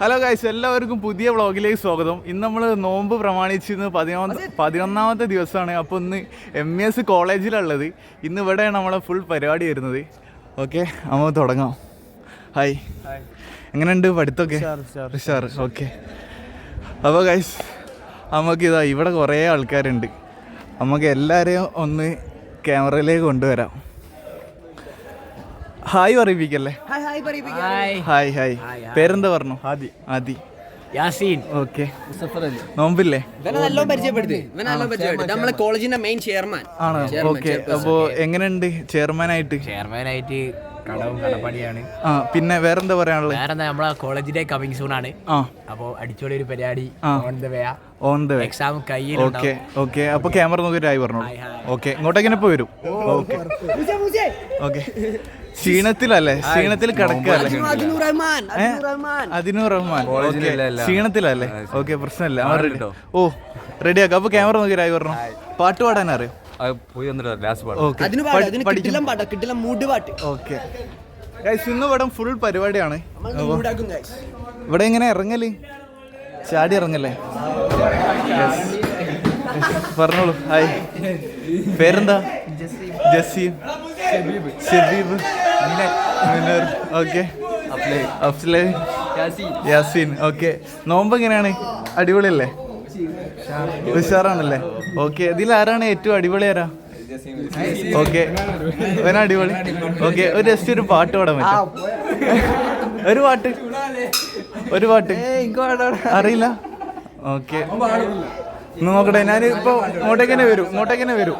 Hello guys എല്ലാവർക്കും പുതിയ വ്ളോഗിലേക്ക് സ്വാഗതം. ഇന്ന് നമ്മൾ നോമ്പ് പ്രമാണിച്ച് ഇന്ന് പതിനൊന്ന് പതിനൊന്നാമത്തെ ദിവസമാണ്. അപ്പോൾ ഇന്ന് എം ഇ എസ് കോളേജിലുള്ളത് ഇന്ന് ഇവിടെയാണ് നമ്മളെ ഫുൾ പരിപാടി വരുന്നത്. ഓക്കെ നമുക്ക് തുടങ്ങാം. ഹായ് എങ്ങനെയുണ്ട് പഠിത്തമൊക്കെ ഉഷാർ ഓക്കെ അപ്പോൾ ഗൈസ് നമുക്കിതാ ഇവിടെ കുറേ ആൾക്കാരുണ്ട്. നമുക്ക് എല്ലാവരെയും ഒന്ന് ക്യാമറയിലേക്ക് കൊണ്ടുവരാം. ഹായ് പറയിപ്പിക്കല്ലേ? ഹായ് ഹായ് പറയിപ്പിക്കാം. ഹായ്. ഹായ് പേരെന്താ പറഞ്ഞു? ആദി. ആദി. യാസീൻ. ഓക്കെ. നോമ്പില്ലേ? ഇവനെ നല്ലോണം പരിചയപ്പെടുത്തി. ഇവനെ നല്ലോണം പരിചയപ്പെടുത്തി. നമ്മളെ കോളേജിന്റെ മെയിൻ ചെയർമാൻ ആണ്? ഓക്കെ. അപ്പോ എങ്ങനെയുണ്ട്? ചെയർമാൻ ആയിട്ട് ചെയർമാനായിട്ട് കടവും കടപ്പടിയാണ് ആ പിന്നെ വേറെന്താ പറയാനുള്ളത്? വേറെ എന്താ നമ്മളെ കോളേജിന്റെ കമ്മിങ് സൂൺ ആണ്. ആ. അപ്പോ അടിച്ചോളി ഒരു പരിപാടി. On the way on the way exam കയ്യിൽ ഓക്കെ ഓക്കെ. അപ്പൊ ക്യാമറ നോക്കി ആയി പറഞ്ഞോളൂ. ഓക്കെ ഇങ്ങോട്ടേക്ക് ഇപ്പൊ വരും. ഓക്കെ. ഓക്കെ. ക്ഷീണത്തിലല്ലേ? ക്ഷീണത്തിൽ കിടക്കല്ലേ റഹ്മാൻ ക്ഷീണത്തിലല്ലേ? ഓക്കെ പ്രശ്നമില്ല. അവൻ റെഡി ഓ റെഡി ആക്കാം. അപ്പൊ ക്യാമറ നോക്കി രായി പറഞ്ഞു? പാട്ട് പാടാൻ അറിയാം? പോയി വന്നിട്ട് ലാസ്റ്റ് പാട്ട് ഓക്കെ. ഇന്ന് പടം ഫുൾ പരിപാടിയാണ്. ഇവിടെ എങ്ങനെ ഇറങ്ങൽ? ചാടി ഇറങ്ങല്ലേ. പറഞ്ഞോളൂ. ഹായ് പേരെന്താ? ജസീം. ഷബീബ് മിനർ ഓക്കെ. യാസീൻ. ഓക്കെ. നോമ്പ് എങ്ങനെയാണ്? അടിപൊളിയല്ലേ? ഉഷാറാണല്ലേ? ഓക്കെ. ഇതിൽ ആരാണ് ഏറ്റവും അടിപൊളി ആരാ? ഓക്കെ. അവനാ അടിപൊളി. ഓക്കെ. ഒരു ജസ്റ്റ് ഒരു പാട്ട് പാടാൻ പറ്റും. ഒരു പാട്ട്. ഒരു പാട്ട്. അറിയില്ല? ഓക്കെ. ഒന്ന് നോക്കട്ടെ ഞാൻ ഇപ്പൊ ഇങ്ങോട്ടേക്ക് തന്നെ വരും ഇങ്ങോട്ടേക്ക് തന്നെ വരും.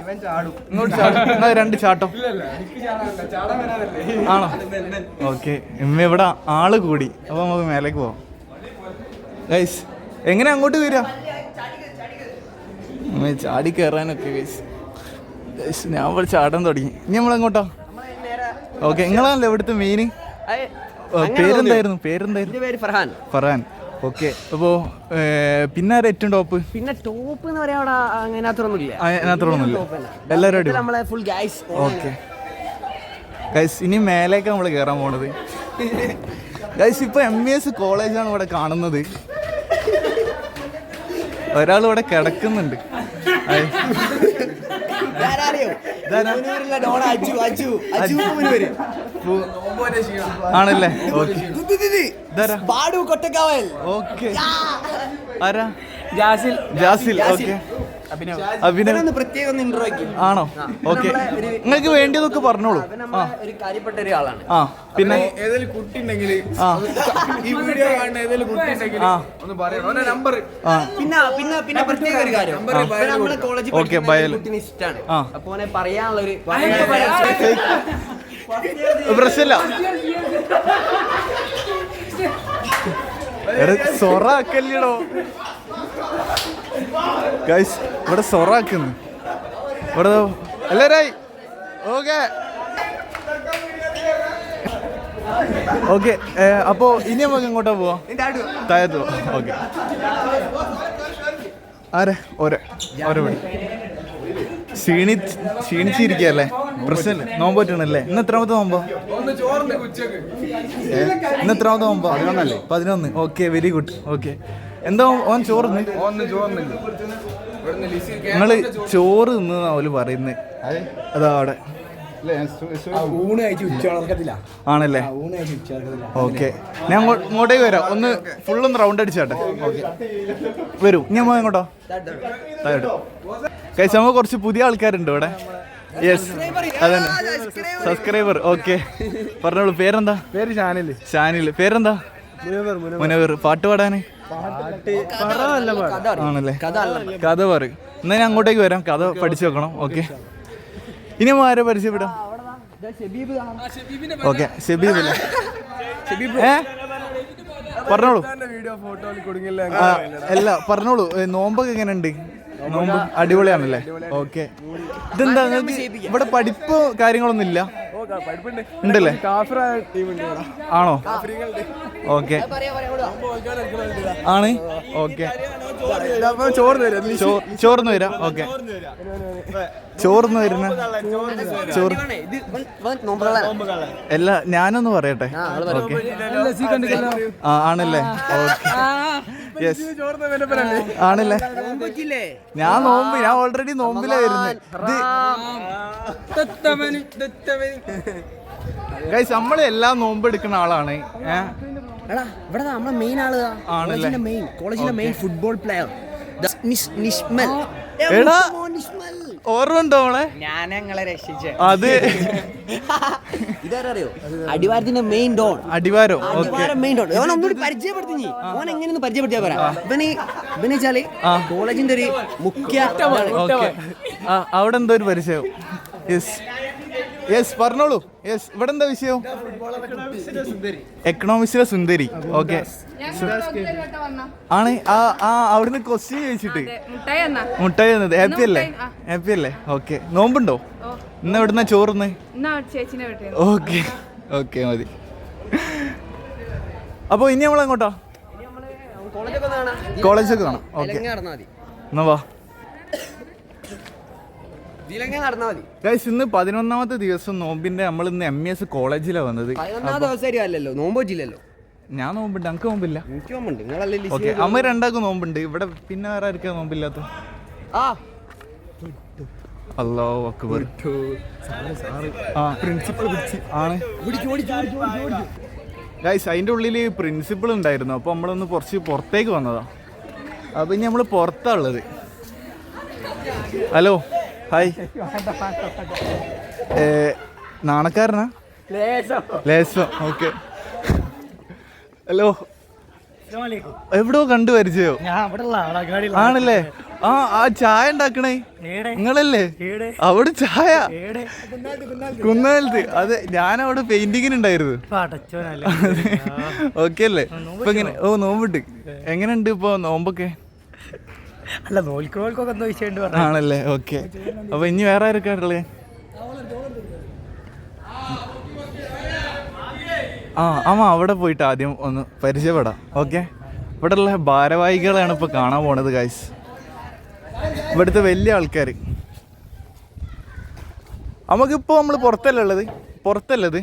ഇങ്ങോട്ട് ചാടും. എന്നാ രണ്ട് ചാട്ടം. ആണോ? ഓക്കെ ഇമ്മ ഇവിടെ ആൾ കൂടി. അപ്പൊ നമുക്ക് മേലേക്ക് പോവാം. ഗൈസ് എങ്ങനെ അങ്ങോട്ട് വരിക ചാടി കയറാനൊക്കെ ഗൈസ് ഗൈസ് ഞാൻ ഇവിടെ ചാടാൻ തുടങ്ങി. ഇനി നമ്മൾ നമ്മളെങ്ങോട്ടാ ഓക്കെ നിങ്ങളാണല്ലോ ഇവിടുത്തെ മെയിൻ പേരെന്തായിരുന്നു? പേരെന്തായിരുന്നു? ഫർഹാൻ. ഫറാൻ ഓക്കെ. അപ്പോ പിന്നെ ഏറ്റവും ടോപ്പ് പിന്നെ ടോപ്പ് എന്ന് പറയാൻ അവിടെ അങ്ങനെ അത്രയൊന്നും ഇല്ല അതിനകത്തൊന്നുമില്ല എല്ലാവരും നമ്മളെ ഫുൾ ഗൈസ് ഓക്കെ. ഗൈസ് ഇനി മേലേക്ക് നമ്മൾ കേറാൻ പോണത്. ഗൈസ് ഇപ്പൊ എം ബി എസ് കോളേജാണ് ഇവിടെ കാണുന്നത്. ഒരാൾ ഇവിടെ കിടക്കുന്നുണ്ട് ആണല്ലേ? ഓക്കെ. ഇതാരാ? പാടു കൊട്ടക്കാവൽ. ഓക്കെ. ആരാ? ജാസിൽ ജാസിൽ. ഓക്കെ. അഭിനവ്. പ്രത്യേകം ഇൻട്രോ. ആണോ? ഓക്കെ. നിങ്ങൾക്ക് വേണ്ടിയതൊക്കെ പറഞ്ഞോളൂ. ഒരു കാര്യപ്പെട്ട ആ പിന്നെ? ഏതെങ്കിലും കുട്ടി ഉണ്ടെങ്കിൽ ഈ വീഡിയോ കാണുന്ന ഏതെങ്കിലും കുട്ടി ഉണ്ടെങ്കിൽ ഒന്ന് പറയണം അവന്റെ നമ്പർ പിന്നെ പിന്നെ പിന്നെ പ്രത്യേക ഒരു കാര്യം. നമ്മളെ കോളേജിൽ. കുട്ടീനെ അപ്പൊ പറയാനുള്ള ഒരു പ്രശ്നമില്ല സൊറ ആക്കല്ലടോ. ഇവിടെ സൊറാക്കുന്നു. ഇവിടെ എല്ലാരായി ഓക്കെ ഓക്കെ അപ്പോ ഇനി നമുക്ക് എങ്ങോട്ടാ പോവാ? താഴത്ത് ഓക്കെ ആരെ? ഒരേ ഓരെ മണി ക്ഷീണി ക്ഷീണിച്ചിരിക്കല്ലേ പ്രശ്നമില്ല നോമ്പ് പറ്റണല്ലേ? ഇന്ന് എത്രാമത്തെ നോമ്പോ? ഇന്ന് എത്രാമത്തെ നോമ്പോ? പതിനൊന്നല്ലേ പതിനൊന്ന്. ഓക്കെ വെരി ഗുഡ് ഓക്കെ എന്താ ഓൻ ചോറ് നിങ്ങൾ ചോറ് തിന്നാ അവർ പറയുന്നത് അതാ. അവിടെ. ആണല്ലേ? ഓക്കെ. ഞാൻ ഇങ്ങോട്ടേക്ക് വരാം. ഒന്ന് ഫുള്ളൊന്ന് റൗണ്ട് അടിച്ചാട്ടെ? ഓക്കെ. വരൂ. ഞാൻ പോയി എങ്ങോട്ടോ? കഴിച്ച നമുക്ക് കുറച്ച് പുതിയ ആൾക്കാരുണ്ട് ഇവിടെ. യെസ് അതന്നെ. Subscriber okay. പറഞ്ഞോളൂ. പേരെന്താ? പേര് ഷാനിൽ. ഷാനിൽ പേരെന്താ? മുനവർ. പാട്ട് പാടാന്? ആണല്ലേ? കഥ പറയും. എന്നാ ഞാൻ അങ്ങോട്ടേക്ക് വരാം. കഥ പഠിച്ചു വെക്കണം. ഓക്കെ. ഇനി ആരെ പരിചയപ്പെടാം? ഓക്കെ ഷബീബ്. ഏ? പറഞ്ഞോളൂ. വീഡിയോ ഫോട്ടോയിൽ കൊടുങ്ങില്ല അല്ല പറഞ്ഞോളൂ. നോമ്പൊക്കെ നോമ്പൊക്കെ എങ്ങനെയുണ്ട്? നോമ്പ് അടിപൊളിയാണല്ലേ? ഓക്കെ. ഇതെന്താ ഇവിടെ പഠിപ്പ് കാര്യങ്ങളൊന്നും ഇല്ല? ഉണ്ടല്ലേ ആണോ ഓക്കെ ആണ് ഓക്കെ ചോറ് തരാം ചോ- ചോർന്ന് വരാം ഓക്കെ ചോർന്ന് വരുന്ന? ചോറ്. എല്ലാ ഞാനൊന്ന് പറയട്ടെ? ആ. ഓക്കെ. ആണല്ലേ? യെസ് ആണല്ലേ? ഞാൻ നോമ്പ് ഞാൻ ഓൾറെഡി നോമ്പിലാ വരുന്നത് ഗൈസ് നമ്മൾ എല്ലാം നോമ്പ് എടുക്കുന്ന ആളാണ്. ഏഹ് എടാ ഇവിടെ നമ്മളെ മെയിൻ ആൾ? കോളേജിന്റെ മെയിൻ കോളേജിന്റെ മെയിൻ ഫുട്ബോൾ പ്ലെയർ നിഷ്മൽ. എടാ. നിഷ്മൽ. ഓർമ്മ ഉണ്ടോ മോളെ? ഞാൻ ഞങ്ങളെ രക്ഷിച്ചേ. അത് ഇതാരറിയോ? അടിവാരത്തിന്റെ മെയിൻ ഡോൺ അടിവാരോ ഓക്കെ അടിവാരം മെയിൻ ഡോൺ ഓൻ ഒന്നുകൂടി പരിചയപ്പെടുത്തി നീ. ഓൻ എങ്ങനെയൊന്ന് പരിചയപ്പെടുത്തിയാ പറയാ ഇവന് ഇവന് വെച്ചാൽ കോളേജിന്റെ ഒരു മുഖ്യ അവിടെ എന്തോ ഒരു പരിചയം. യെസ് യെസ് പറഞ്ഞോളൂ. യെസ് ഇവിടെ എന്താ വിഷയം? എക്കണോമിക്സിലെ സുന്ദരി. ഓക്കെ ആണ് ആ ആ അവിടുന്ന് ക്വസ്റ്റ്യൻ ചോദിച്ചിട്ട്. മുട്ടായി തന്നത് ഹാപ്പി അല്ലേ. ഹാപ്പി അല്ലേ? ഓക്കെ നോമ്പുണ്ടോ? ഇന്ന് എവിടുന്ന ചോറുന്ന്? ഓക്കെ ഓക്കെ മതി. അപ്പോൾ ഇനി നമ്മൾ എങ്ങോട്ടാ കോളേജൊക്കെ കാണാം. ഓക്കെ എന്നാ വാ. ഗൈസ് ഇന്ന് പതിനൊന്നാമത്തെ ദിവസം നോമ്പിന്റെ നമ്മൾ ഇന്ന് എം എസ് കോളേജിലാണ് വന്നത്. പതിനൊന്നാം ദിവസം അല്ലല്ലോ നോമ്പ് വെച്ചില്ലല്ലോ. ഞാൻ നോമ്പുണ്ട്. എനിക്ക് നോമ്പില്ല? എനിക്ക് നോമ്പുണ്ട്. നിങ്ങളല്ലേ ലിസ്റ്റ് ഓക്കെ അമ്മ രണ്ടാക്കും നോമ്പുണ്ട്. ഇവിടെ പിന്നെ വേറെ ആർക്കാ നോമ്പില്ലാത്ത ആ. അല്ലോ അക്ബർ. ആ. പ്രിൻസിപ്പൾ ആണ്. ഗൈസ് അതിന്റെ ഉള്ളിൽ പ്രിൻസിപ്പൾ ഉണ്ടായിരുന്നു. അപ്പോൾ നമ്മളൊന്ന് കുറച്ച് പുറത്തേക്ക് വന്നതാ. അപ്പോൾ ഇനി നമ്മൾ പുറത്താ ഉള്ളത്. Hello hi. നാണക്കാരനാ? ലേശം ഓക്കെ. ഹലോ. എവിടോ കണ്ടു പരിചയോ? ആണല്ലേ? ആ ആ ചായ ഉണ്ടാക്കണേ? നിങ്ങളല്ലേ? അവിടെ ചായ? കുന്നാലത്ത് അതെ ഞാൻ അവിടെ പെയിന്റിങ്ങിന് ഉണ്ടായിരുന്നു ഓക്കെ അല്ലേ? ഇപ്പൊ ഇങ്ങനെ ഓ നോമ്പിട്ട് എങ്ങനെയുണ്ട് ഇപ്പൊ നോമ്പൊക്കെ? അല്ല നോൽക്കോൽക്കൊക്കെ എന്തോ വിഷയം ആണല്ലേ? ഓക്കെ. അപ്പൊ ഇനി വേറെ ആരൊക്കെ ആ അമ്മ അവിടെ പോയിട്ട് ആദ്യം ഒന്ന് പരിചയപ്പെടാം. ഓക്കെ? ഇവിടെ ഉള്ള ഭാരവാഹികളാണ് ഇപ്പൊ കാണാൻ പോണത് ഗൈസ് ഇവിടുത്തെ വലിയ ആൾക്കാർ നമുക്കിപ്പോ നമ്മൾ പുറത്തല്ലേ ഉള്ളത്? പുറത്തല്ലത്?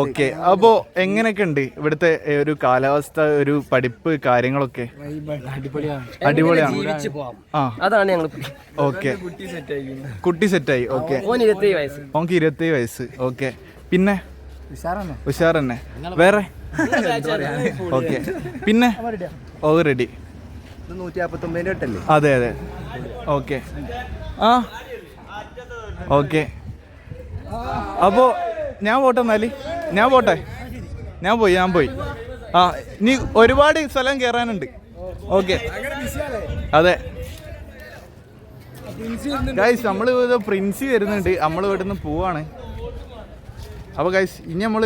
ഓക്കെ. അപ്പോ എങ്ങനെയൊക്കെ ഉണ്ട് ഇവിടുത്തെ ഒരു കാലാവസ്ഥ ഒരു പഠിപ്പ് കാര്യങ്ങളൊക്കെ? അടിപൊളിയാണ്. ആ. അതാണ് ഞങ്ങൾ ഓക്കെ. കുട്ടി സെറ്റായി. ഓക്കെ. ഓക്കെ ഇരുപത്തി വയസ്സ്. ഓക്ക് ഇരുപത്തി വയസ്സ്. ഓക്കെ. പിന്നെ? ഉഷാർ തന്നെ വേറെ? ഓക്കെ. പിന്നെ? ഓ റെഡി അതെ അതെ. ഓക്കെ. ആ. ഓക്കെ. അപ്പോ ഞാൻ പോട്ടെ എന്നാൽ? ഞാൻ പോട്ടെ? ഞാൻ പോയി ഞാൻ പോയി. ആ ഇനി ഒരുപാട് സ്ഥലം കയറാനുണ്ട് ഓക്കെ. അതെ. ഗൈസ് നമ്മൾ പ്രിൻസി വരുന്നുണ്ട്. നമ്മൾ ഇവിടുന്ന് പോവാണ്. അപ്പോൾ ഗൈസ് ഇനി നമ്മൾ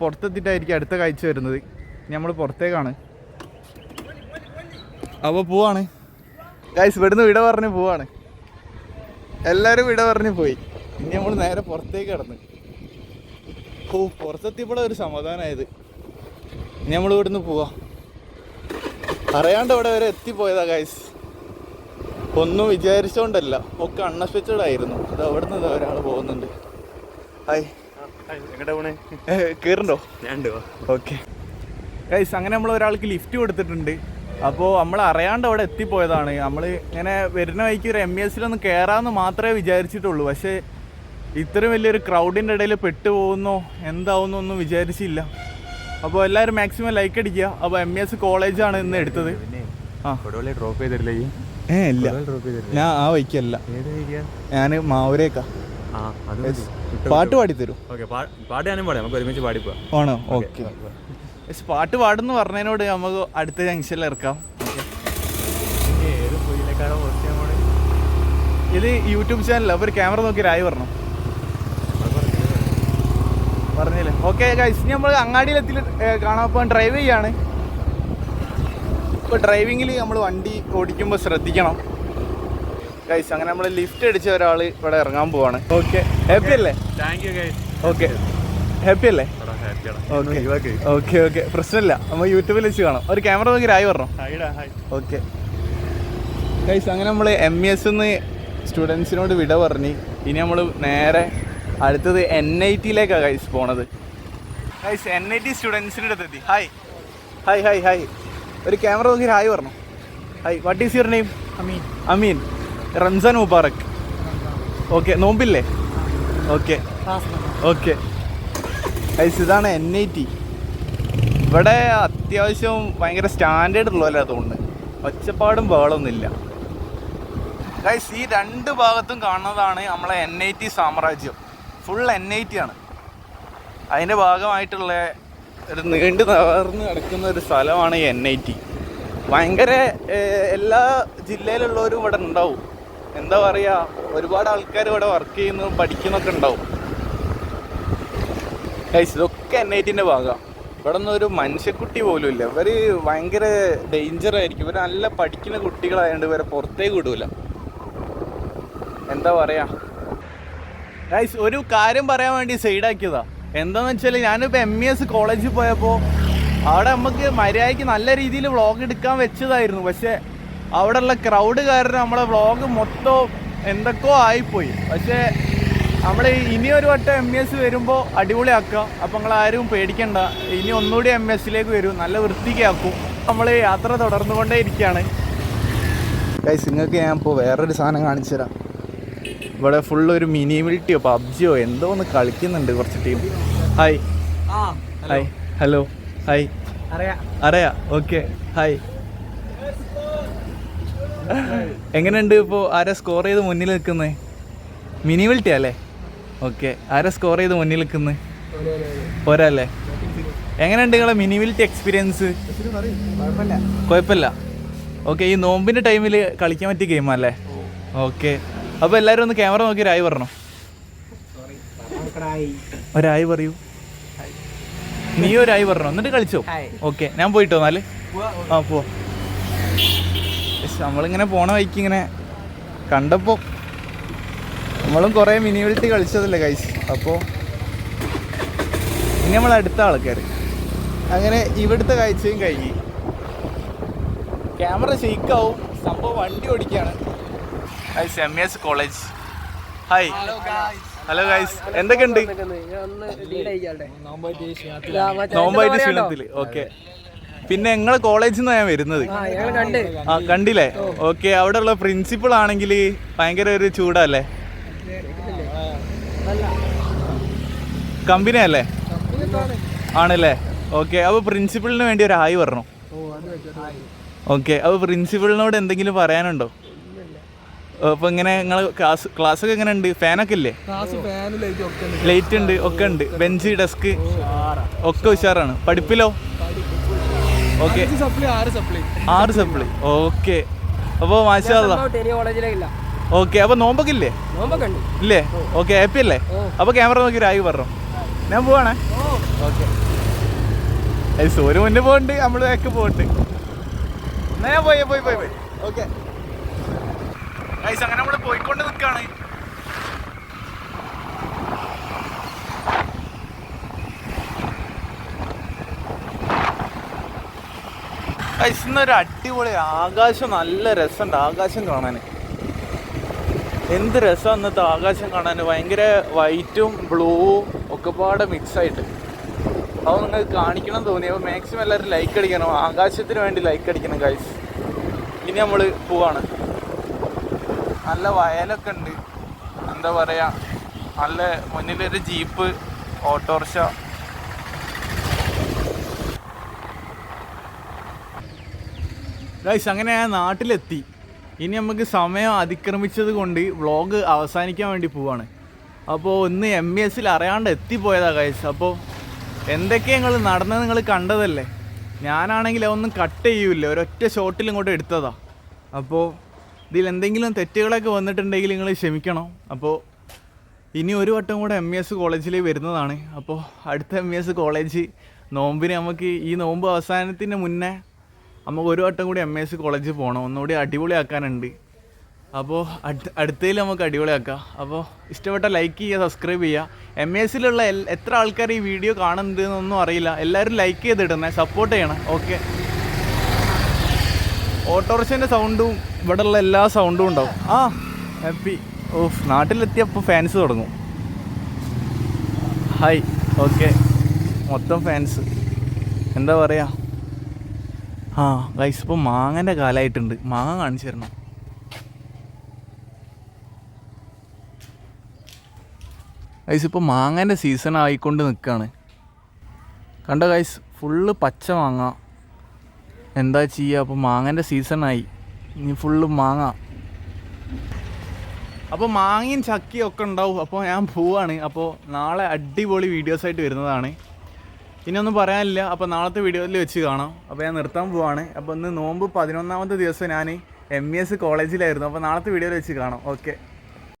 പുറത്തെത്തിയിട്ടായിരിക്കും അടുത്ത കാഴ്ച വരുന്നത്. ഇനി നമ്മൾ പുറത്തേക്കാണ്. അപ്പോൾ പോവാണ്. ഗൈസ് ഇവിടുന്ന് വിട പറഞ്ഞ് പോവാണ്. എല്ലാവരും വിട പറഞ്ഞ് പോയി. ഇനി നമ്മൾ നേരെ പുറത്തേക്ക് കടന്ന്. ഓ പുറത്തെത്തിയപ്പോഴാണ് ഒരു സമാധാനമായത് ഇനി നമ്മൾ ഇവിടുന്ന് പോവാം. അറിയാണ്ട് അവിടെ വരെ എത്തിപ്പോയതാ ഗൈസ് ഒന്നും വിചാരിച്ചോണ്ടല്ല ഒക്കെ അൺഎക്സ്പെക്റ്റഡ് ആയിരുന്നു. അത് അവിടെ നിന്ന് ഒരാൾ പോകുന്നുണ്ട്. ഹായ് കയറുണ്ടോ ഓക്കെ ഗൈസ് അങ്ങനെ നമ്മൾ ഒരാൾക്ക് ലിഫ്റ്റ് കൊടുത്തിട്ടുണ്ട്. അപ്പോൾ നമ്മൾ അറിയാണ്ട് അവിടെ എത്തിപ്പോയതാണ്. നമ്മൾ ഇങ്ങനെ വരുന്ന വഴിക്ക് ഒരു എം എസ് എസിലൊന്ന് കയറാമെന്ന് മാത്രമേ വിചാരിച്ചിട്ടുള്ളൂ. പക്ഷേ ഇത്രയും വലിയൊരു ക്രൗഡിന്റെ ഇടയിൽ പെട്ടുപോകുന്നോ എന്താവുന്നോ ഒന്നും വിചാരിച്ചില്ല. അപ്പോൾ എല്ലാവരും മാക്സിമം ലൈക്ക് അടിക്കുക. അപ്പോൾ എം എസ് കോളേജാണ് ഇന്ന് എടുത്തത്. ആ. ഡ്രോപ്പ് ചെയ്തിട്ടില്ല ഈ? ഏ ഇല്ല. ഞാൻ ആ വൈക്കല്ല ഞാൻ മാവൂരേക്കാ. പാട്ട് പാടി തരും പാട്ട് ഞാനും പാടാം. നമുക്ക് ഒരുമിച്ച് പാടിപ്പോ ആണോ? ഓക്കെ പാട്ട് പാടുന്നു പറഞ്ഞതിനോട് നമുക്ക് അടുത്ത ജംഗ്ഷനിൽ ഇറക്കാം. ഇത് യൂട്യൂബ് ചാനലാണ് അപ്പോൾ ഒരു ക്യാമറ നോക്കി രായി പറഞ്ഞു പറഞ്ഞില്ലേ? ഓക്കെ ഗൈസ് ഇനി നമ്മൾ അങ്ങാടിയിലെത്തി കാണാൻ പോകാൻ ഡ്രൈവ് ചെയ്യാണ്. ഇപ്പോൾ ഡ്രൈവിങ്ങിൽ നമ്മൾ വണ്ടി ഓടിക്കുമ്പോൾ ശ്രദ്ധിക്കണം. ഗൈസ് അങ്ങനെ നമ്മൾ ലിഫ്റ്റ് അടിച്ച ഒരാൾ ഇവിടെ ഇറങ്ങാൻ പോവാണ്. ഓക്കെ ഹാപ്പി അല്ലേ? Thank you guys okay happy അല്ലേ? ഓക്കെ ഓക്കെ പ്രശ്നമില്ല. നമ്മൾ യൂട്യൂബിൽ വെച്ച് കാണാം. ഒരു ക്യാമറ നോക്കി ആയി പറഞ്ഞു? ഓക്കെ ഗൈസ് അങ്ങനെ നമ്മൾ എം എസ് എസ് സ്റ്റുഡൻസിനോട് വിട പറഞ്ഞ്. ഇനി നമ്മൾ നേരെ അടുത്തത് എൻ ഐ ടിയിലേക്കാണ് ഗൈസ് പോണത്. ഗൈസ് എൻ ഐ ടി സ്റ്റുഡൻസിന്റെ അടുത്ത് എത്തി ഹായ് ഹായ് ഹായ് ഹായ് ഒരു ക്യാമറ നോക്കി ഹായ് പറഞ്ഞു? Hi what is your name Ameen Ameen Ramzan Mubarak okay നോമ്പില്ലേ? ഓക്കെ ഓക്കെ ഗൈസ് ഇതാണ് എൻ ഐ ടി ഇവിടെ അത്യാവശ്യം ഭയങ്കര സ്റ്റാൻഡേർഡ് ഉള്ളതല്ല തോന്നുന്നു ഒച്ചപ്പാടും ബഹളമൊന്നുമില്ല ഗൈസ് ഈ രണ്ട് ഭാഗത്തും കാണുന്നതാണ് നമ്മളെ എൻ ഐ ടി സാമ്രാജ്യം. ഫുൾ എൻ ഐ ടി ആണ്. അതിന്റെ ഭാഗമായിട്ടുള്ള ഒരു നീണ്ടു നിവർന്ന് കിടക്കുന്ന ഒരു സ്ഥലമാണ് ഈ എൻ ഐ ടി ഭയങ്കര എല്ലാ ജില്ലയിലുള്ളവരും ഇവിടെ ഉണ്ടാവും. എന്താ പറയുക ഒരുപാട് ആൾക്കാർ ഇവിടെ വർക്ക് ചെയ്യുന്നു പഠിക്കുന്നൊക്കെ ഉണ്ടാവും. ഇതൊക്കെ എൻ ഐ ടിന്റെ ഭാഗമാണ്. ഇവിടെ ഒന്നും ഒരു മനുഷ്യക്കുട്ടി പോലും ഇല്ല. ഇവർ ഭയങ്കര ഡേഞ്ചറായിരിക്കും ഇവർ നല്ല പഠിക്കുന്ന കുട്ടികളായതുകൊണ്ട് ഇവരെ പുറത്തേക്ക് വിടൂല. എന്താ പറയാ ഗൈസ് ഒരു കാര്യം പറയാൻ വേണ്ടി സൈഡാക്കിയതാ എന്താന്ന് വെച്ചാൽ ഞാനിപ്പോൾ എം ഇ എസ് കോളേജിൽ പോയപ്പോൾ അവിടെ നമുക്ക് മര്യാദയ്ക്ക് നല്ല രീതിയിൽ വ്ളോഗ് എടുക്കാൻ വെച്ചതായിരുന്നു. പക്ഷേ അവിടെയുള്ള ക്രൗഡ് കാരണം നമ്മളെ വ്ളോഗ് മൊത്തം എന്തൊക്കെയോ ആയിപ്പോയി. പക്ഷേ നമ്മൾ ഇനി ഒരു വട്ടം എം എസ് വരുമ്പോൾ അടിപൊളിയാക്കാം. അപ്പം നിങ്ങൾ ആരും പേടിക്കണ്ട. ഇനി ഒന്നുകൂടി എം എസിലേക്ക് വരും. നല്ല വൃത്തിക്കാക്കും നമ്മൾ യാത്ര തുടർന്നുകൊണ്ടേ ഇരിക്കുകയാണ് ഗൈസ് നിങ്ങൾക്ക് ഞാൻ ഇപ്പോൾ വേറൊരു സാധനം കാണിച്ചു തരാം ഇവിടെ ഫുൾ ഒരു മിനിമിലിറ്റിയോ പബ്ജിയോ എന്തോ ഒന്ന് കളിക്കുന്നുണ്ട് കുറച്ച് team hi hi hello hi അറിയാം. ഓക്കെ ഹായ് എങ്ങനെയുണ്ട് ഇപ്പോൾ ആരാ സ്കോർ ചെയ്ത് മുന്നിൽ നിൽക്കുന്നത് മിനി മിലിറ്റി അല്ലേ? ഓക്കെ ആരാ സ്കോർ ചെയ്ത് മുന്നിൽ നിൽക്കുന്നത് പോരല്ലേ? എങ്ങനെയുണ്ട് നിങ്ങളെ മിനി മിലിറ്റി എക്സ്പീരിയൻസ് കുഴപ്പമില്ല. ഓക്കെ ഈ നോമ്പിന്റെ ടൈമിൽ കളിക്കാൻ പറ്റിയ ഗെയിമല്ലേ ഓക്കെ അപ്പോൾ എല്ലാവരും ഒന്ന് ക്യാമറ നോക്കി ഒരായി പറഞ്ഞോ? ഒരായി പറയൂ. നീ ഒരായി പറഞ്ഞോ? എന്നിട്ട് കളിച്ചോ. ഓക്കെ ഞാൻ പോയിട്ടോ എന്നാൽ ആ പോ. നമ്മളിങ്ങനെ പോണ വഴിക്ക് ഇങ്ങനെ കണ്ടപ്പോ നമ്മളും കുറേ വിളിച്ച് കളിച്ചതല്ലേ കൈസ് അപ്പോൾ ഇനി നമ്മൾ അടുത്ത ആൾക്കാർ അങ്ങനെ ഇവിടുത്തെ കാഴ്ചയും കഴിഞ്ഞു. ക്യാമറ ഷെയ്ക്കാവും സംഭവം വണ്ടി ഓടിക്കുകയാണ് hi M S college hi hello guys എന്തൊക്കെയുണ്ട്? നോമ്പായിട്ട് ക്ഷീണത്തിൽ. ഓക്കെ പിന്നെ ഞങ്ങളെ കോളേജിൽ നിന്ന് ഞാൻ വരുന്നത്. ആ കണ്ടില്ലേ? ഓക്കെ അവിടെ ഉള്ള പ്രിൻസിപ്പൾ ആണെങ്കിൽ ഭയങ്കര ഒരു ചൂടല്ലേ? കമ്പനി അല്ലേ? ആണല്ലേ? ഓക്കെ അപ്പോൾ പ്രിൻസിപ്പളിന് വേണ്ടി ഒരു ഹായ് പറഞ്ഞു. ഓക്കെ അപ്പോൾ പ്രിൻസിപ്പളിനോട് എന്തെങ്കിലും പറയാനുണ്ടോ? അപ്പോൾ ഇങ്ങനെ നിങ്ങൾ ക്ലാസ് ക്ലാസ് ഒക്കെ എങ്ങനെ ഉണ്ട് ഫാനൊക്കെ ഇല്ലേ? ലൈറ്റ് ഉണ്ട്. ഒക്കെ ഉണ്ട്. ബെഞ്ച് ഡെസ്ക് ഒക്കെ ഉഷാറാണ്. പഠിപ്പിലോ? ഓക്കെ ആറ് സപ്ലി ഓക്കെ അപ്പോൾ മാഷാല്ല ഓക്കെ അപ്പോൾ നോമ്പൊക്കെ ഇല്ലേ? ഇല്ലേ? ഓക്കെ ഹാപ്പി അല്ലേ? അപ്പോൾ ക്യാമറ നോക്കി രായി പറഞ്ഞു. ഞാൻ പോവാണേ. ഓക്കെ സൂര്യ മുന്നേ പോകണ്ട് നമ്മൾ ഒക്കെ പോകണ്ട് ഞാൻ പോയി പോയി പോയി പോയി. ഓക്കെ അങ്ങനെ നമ്മൾ പോയിക്കൊണ്ട് നിൽക്കുകയാണ് ഗൈസ്, ഇന്നൊരു അടിപൊളി ആകാശം നല്ല രസമുണ്ട്. ആകാശം കാണാൻ എന്ത് രസം ഇന്നത്തെ ആകാശം കാണാൻ ഭയങ്കര വൈറ്റും ബ്ലൂവും ഒക്കെ മിക്സായിട്ട് അത് നിങ്ങൾക്ക് കാണിക്കണം തോന്നി. അപ്പോൾ മാക്സിമം എല്ലാവരും ലൈക്ക് അടിക്കണം. ആകാശത്തിന് വേണ്ടി ലൈക്ക് അടിക്കണം ഗൈസ് ഇനി നമ്മൾ പോവാണ്. നല്ല വയലൊക്കെ ഉണ്ട്. എന്താ പറയുക നല്ല മുന്നിലൊരു ജീപ്പ് ഓട്ടോറിക്ഷ. ഗൈസ് അങ്ങനെ ഞാൻ നാട്ടിലെത്തി. ഇനി നമുക്ക് സമയം അതിക്രമിച്ചത് കൊണ്ട് വ്ളോഗ് അവസാനിക്കാൻ വേണ്ടി പോവാണ്. അപ്പോൾ ഒന്ന് എം ബി എസിൽ അറിയാണ്ട് എത്തിപ്പോയതാ ഗൈസ് അപ്പോൾ എന്തൊക്കെ ഞങ്ങൾ നടന്നത് നിങ്ങൾ കണ്ടതല്ലേ? ഞാനാണെങ്കിൽ അതൊന്നും കട്ട് ചെയ്യൂല ഒരൊറ്റ ഷോട്ടിൽ ഇങ്ങോട്ട് എടുത്തതാ. അപ്പോൾ ഇതിൽ എന്തെങ്കിലും തെറ്റുകളൊക്കെ വന്നിട്ടുണ്ടെങ്കിൽ നിങ്ങൾ ക്ഷമിക്കണം. അപ്പോൾ ഇനി ഒരു വട്ടം കൂടെ എം എസ് കോളേജിൽ വരുന്നതാണ്. അപ്പോൾ അടുത്ത എം എസ് കോളേജ് നോമ്പിന് നമുക്ക് ഈ നോമ്പ് അവസാനത്തിന് മുന്നേ നമുക്ക് ഒരു വട്ടം കൂടി എം എസ് കോളേജിൽ പോകണം ഒന്നുകൂടി അടിപൊളിയാക്കാനുണ്ട്. അപ്പോൾ അടുത്ത അടുത്തതിൽ നമുക്ക് അടിപൊളിയാക്കാം. അപ്പോൾ ഇഷ്ടപ്പെട്ട ലൈക്ക് ചെയ്യുക സബ്സ്ക്രൈബ് ചെയ്യുക. എം എസിലുള്ള എത്ര ആൾക്കാർ ഈ വീഡിയോ കാണുന്നുണ്ട് എന്നൊന്നും അറിയില്ല. എല്ലാവരും ലൈക്ക് ചെയ്തിടണേ സപ്പോർട്ട് ചെയ്യണം. ഓക്കെ ഓട്ടോറിക്ഷന്റെ സൗണ്ടും ഇവിടെയുള്ള എല്ലാ സൗണ്ടും ഉണ്ടാവും. ആ ഹാപ്പി ഓഫ് നാട്ടിലെത്തിയപ്പോൾ ഫാൻസ് തുടങ്ങും. ഹായ് ഓക്കെ മൊത്തം ഫാൻസ് എന്താ പറയുക ആ ഗൈസ് ഇപ്പോൾ മാങ്ങന്റെ കാലമായിട്ടുണ്ട് മാങ്ങ കാണിച്ചു തരണം. ഗൈസ് ഇപ്പോൾ മാങ്ങന്റെ സീസൺ ആയിക്കൊണ്ട് നിൽക്കുകയാണ് കണ്ടോ ഗൈസ് ഫുള്ള് പച്ച മാങ്ങ. എന്താ ചെയ്യുക അപ്പോൾ മാങ്ങന്റെ സീസണായി ഇനി ഫുള്ള് മാങ്ങ. അപ്പോൾ മാങ്ങയും ചക്കയും ഒക്കെ ഉണ്ടാവും. അപ്പോൾ ഞാൻ പോവാണ്. അപ്പോൾ നാളെ അടിപൊളി വീഡിയോസ് ആയിട്ട് വരുന്നതാണ്. ഇനി ഒന്നും പറയാനില്ല. അപ്പോൾ നാളത്തെ വീഡിയോയിൽ വെച്ച് കാണാം. അപ്പോൾ ഞാൻ നിർത്താൻ പോവാണ്. അപ്പോൾ ഇന്ന് നോമ്പ് പതിനൊന്നാമത്തെ ദിവസം ഞാൻ എം ഇ എസ് കോളേജിലായിരുന്നു അപ്പോൾ നാളത്തെ വീഡിയോയിൽ വെച്ച് കാണാം. ഓക്കെ